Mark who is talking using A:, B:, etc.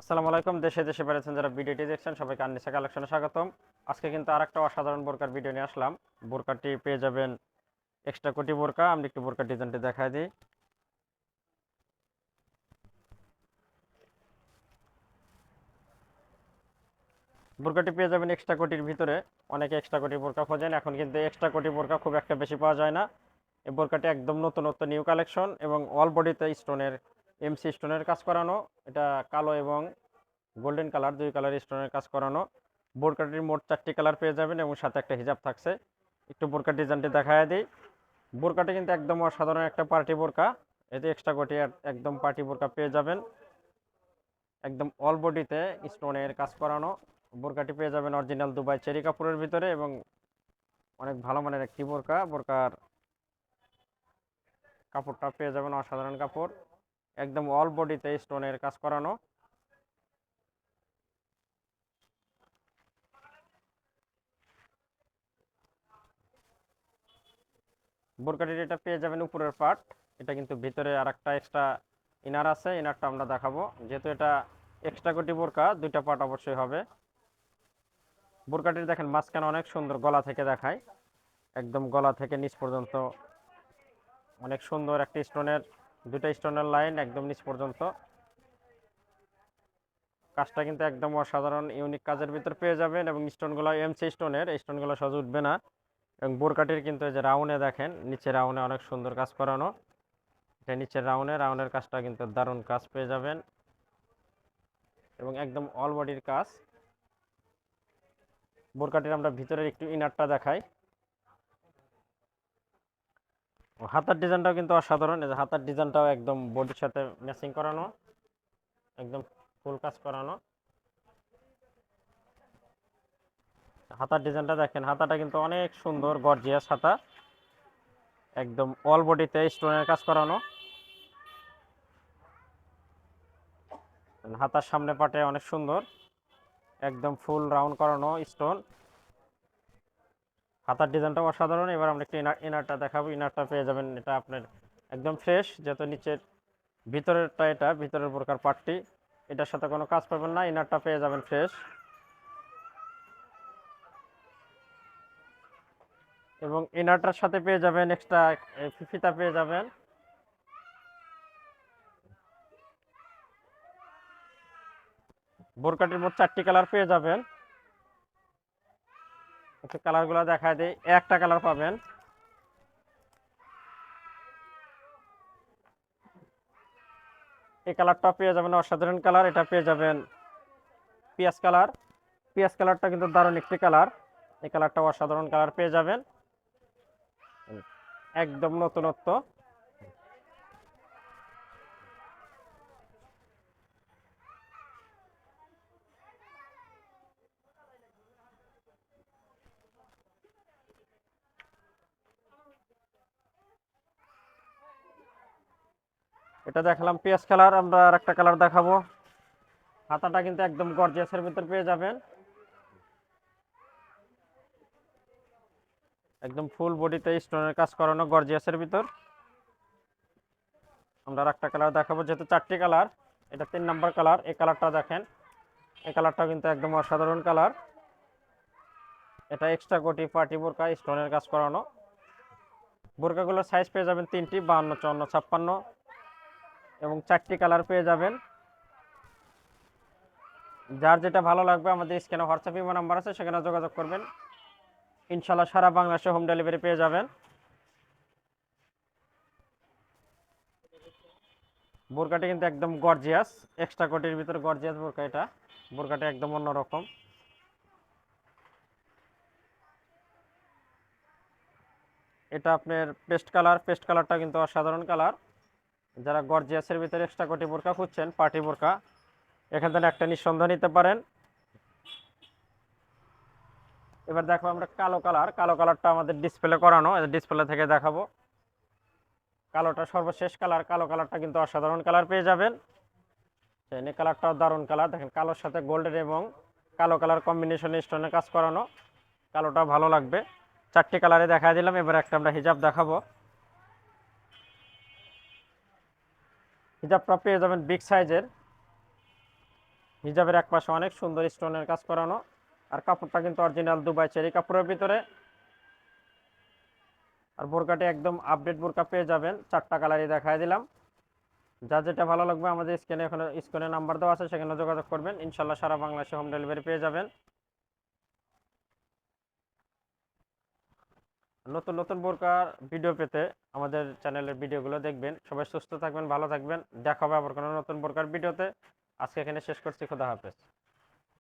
A: আসসালামু আলাইকুম। দেশে দেশে বেড়েছেন যারা ভিডিওটি দেখছেন, সবাইকে আননিসা কালেকশনে স্বাগতম। আজকে কিন্তু আরেকটা অসাধারণ বোরকার ভিডিও নিয়ে আসলাম। বোরকাটি পেয়ে যাবেন এক্সট্রা কোটি বোরকা। আমি একটু বোরকার ডিজাইনটি দেখাই দিই। বোরকাটি পেয়ে যাবেন এক্সট্রা কোটির ভিতরে। অনেকে এক্সট্রা কোটি বোরকা খোঁজেন। এখন কিন্তু এক্সট্রা কোটি বোরকা খুব একটা বেশি পাওয়া যায় না। এই বোরকাটি একদম নতুনত্ব নিউ কালেকশন এবং অল বডিতে স্টোনের এমসি স্টোনের কাজ করানো, এটা কালো এবং গোল্ডেন কালার দুই কালার স্টোনের কাজ করানো। বোরকাটির মোট চারটি কালার পেয়ে যাবেন এবং সাথে একটা হিজাব থাকছে। একটু বোরকার ডিজাইনটি দেখায় দিই। বোরকাটি কিন্তু একদম অসাধারণ একটা পার্টি বোরকা। এতে এক্সট্রা কোটি একদম পার্টি বোরকা পেয়ে যাবেন। একদম অল বডিতে স্টোনের কাজ করানো। বোরকাটি পেয়ে যাবেন অরিজিনাল দুবাই চেরি কাপড়ের ভিতরে এবং অনেক ভালো মানের একটি বোরকা। বোরকার কাপড়টা পেয়ে যাবেন অসাধারণ কাপড়। একদম অল বডিতে স্টোনের কাজ করানো। বোরকাটির এটা পেয়ে যাবেন উপরের পার্ট এটা কিন্তু ভিতরে আর একটা এক্সট্রা ইনার আছে ইনারটা আমরা দেখাবো। যেহেতু এটা এক্সট্রা কোটি বোরকা, দুইটা পার্ট অবশ্যই হবে। বোরকাটির দেখেন মাঝখানে অনেক সুন্দর গলা থেকে দেখায়। একদম গলা থেকে নিচ পর্যন্ত অনেক সুন্দর একটা স্টোনের দুটা স্টোনের লাইন একদম নিচ পর্যন্ত। কাজটা কিন্তু একদম অসাধারণ, ইউনিক কাজের ভিতর পেয়ে যাবেন এবং স্টোনগুলো এমসি স্টোনের স্টোনগুলো সহজ উঠবে না। এবং বোরকাটির কিন্তু এই যে রাউনে দেখেন নিচে রাউনে অনেক সুন্দর কাজ করানো। এটা নিচের রাউনে, রাউনের কাজটা কিন্তু দারুণ কাজ পেয়ে যাবেন। এবং একদম অল বডির কাজ। বোরকাটির আমরা ভিতরের একটু ইনারটা দেখাই। হাতার ডিজাইনটাও কিন্তু অসাধারণ। এই যে হাতার ডিজাইনটাও একদম বডির সাথে ম্যাচিং করানো, একদম ফুল কাজ করানো। হাতার ডিজাইনটা দেখেন, হাতাটা কিন্তু অনেক সুন্দর গর্জিয়াস হাতা। একদম অল বডিতে স্টোনের কাজ করানো। হাতার সামনে পাটে অনেক সুন্দর, একদম ফুল রাউন্ড করানো স্টোন হাতার ডিজাইনটা অসাধারণ। এবার আমরা একটু ইনার ইনারটা দেখাবো। ইনারটা পেয়ে যাবেন, এটা আপনার একদম ফ্রেশ যেহেতু নিচের ভিতরেরটা এটা, ভিতরের প্রকার পার্টটি এটার সাথে কোনো কাজ পাবেন না ইনারটা পেয়ে যাবেন ফ্রেশ এবং ইনারটার সাথে পেয়ে যাবেন এক্সট্রা ফিফিতা পেয়ে যাবেন। বোরকাটির মোট চারটি কালার পেয়ে যাবেন। একটু কালারগুলো দেখা দেয় একটা কালার পাবেন। এই কালারটা পেয়ে যাবেন অসাধারণ কালার, এটা পেয়ে যাবেন পিঁয়াজ কালার। পিঁয়াজ কালারটা কিন্তু দারুণ একটি কালার। এই কালারটা অসাধারণ কালার পেয়ে যাবেন। একদম নতুনত্ব। এটা দেখালাম পেঁয়াজ কালার, আমরা আর একটা কালার দেখাবো। হাতাটা কিন্তু একদম গর্জিয়াসের ভিতর পেয়ে যাবেন। একদম ফুল বডিতে স্টোনের কাজ করানো গর্জিয়াসের ভিতর। আমরা আর একটা কালার দেখাবো, যেহেতু চারটি কালার, এটা তিন নাম্বার কালার, এই কালারটা দেখেন। এই কালারটা কিন্তু একদম অসাধারণ কালার। এটা এক্সট্রা কোটি পার্টি বোরকা স্টোনের কাজ করানো। বোরকাগুলোর সাইজ পেয়ে যাবেন তিনটি, বাহান্ন, চুয়ান্ন, ছাপ্পান্ন। এবং চারটি কালার পেয়ে যাবেন। যার যেটা ভালো লাগবে, আমাদের স্ক্যানে হোয়াটসঅ্যাপ ইমো নাম্বার আছে, সেখানে যোগাযোগ করবেন। ইনশাল্লাহ সারা বাংলাদেশে হোম ডেলিভারি পেয়ে যাবেন। বোরকাটি কিন্তু একদম গর্জিয়াস এক্সট্রা কোটির ভিতরে গর্জিয়াস বোরকা এটা। বোরকাটা একদম অন্যরকম। এটা আপনার পেস্ট কালার, পেস্ট কালারটা কিন্তু অসাধারণ কালার। যারা গর্জিয়াসের ভিতরে এক্সট্রা কোটি বোরকা খুঁজছেন, পার্টি বোরকা, এখান থেকে একটা নিঃসন্দেহ নিতে পারেন। এবার দেখো আমরা কালো কালার, কালো কালারটা আমাদের ডিসপ্লে করানো ডিসপ্লে থেকে দেখাবো। কালোটা সর্বশেষ কালার, কালো কালারটা কিন্তু অসাধারণ কালার পেয়ে যাবেন। এই কালারটাও দারুণ কালার, দেখেন কালোর সাথে গোল্ডেন এবং কালো কালার কম্বিনেশনে স্টোনে কাজ করানো। কালোটা ভালো লাগবে। চারটি কালারে দেখা দিলাম, এবার একটা আমরা হিজাব দেখাবো। হিজাবটা পেয়ে যাবেন বিগ সাইজের হিজাবের এক পাশে অনেক সুন্দর স্টোনের কাজ করানো। আর কাপড়টা কিন্তু অরিজিনাল দুবাই চেরি কাপড়ের ভিতরে। আর বোরকাটি একদম আপডেট বোরকা পেয়ে যাবেন। চারটা কালারই দেখায় দিলাম। যা যেটা ভালো লাগবে আমাদের স্ক্রিনে এখানে স্ক্রিনে নাম্বার দেওয়া আছে, সেখানে যোগাযোগ করবেন। ইনশাল্লাহ সারা বাংলাদেশে হোম ডেলিভারি পেয়ে যাবেন। নতুন নতুন বোরকার ভিডিও পেতে আমাদের চ্যানেলের ভিডিওগুলো দেখবেন। সবাই সুস্থ থাকবেন, ভালো থাকবেন। দেখা হবে আবার কোনো নতুন বোরকার ভিডিওতে আজকে এখানে শেষ করছি, খোদা হাফেজ।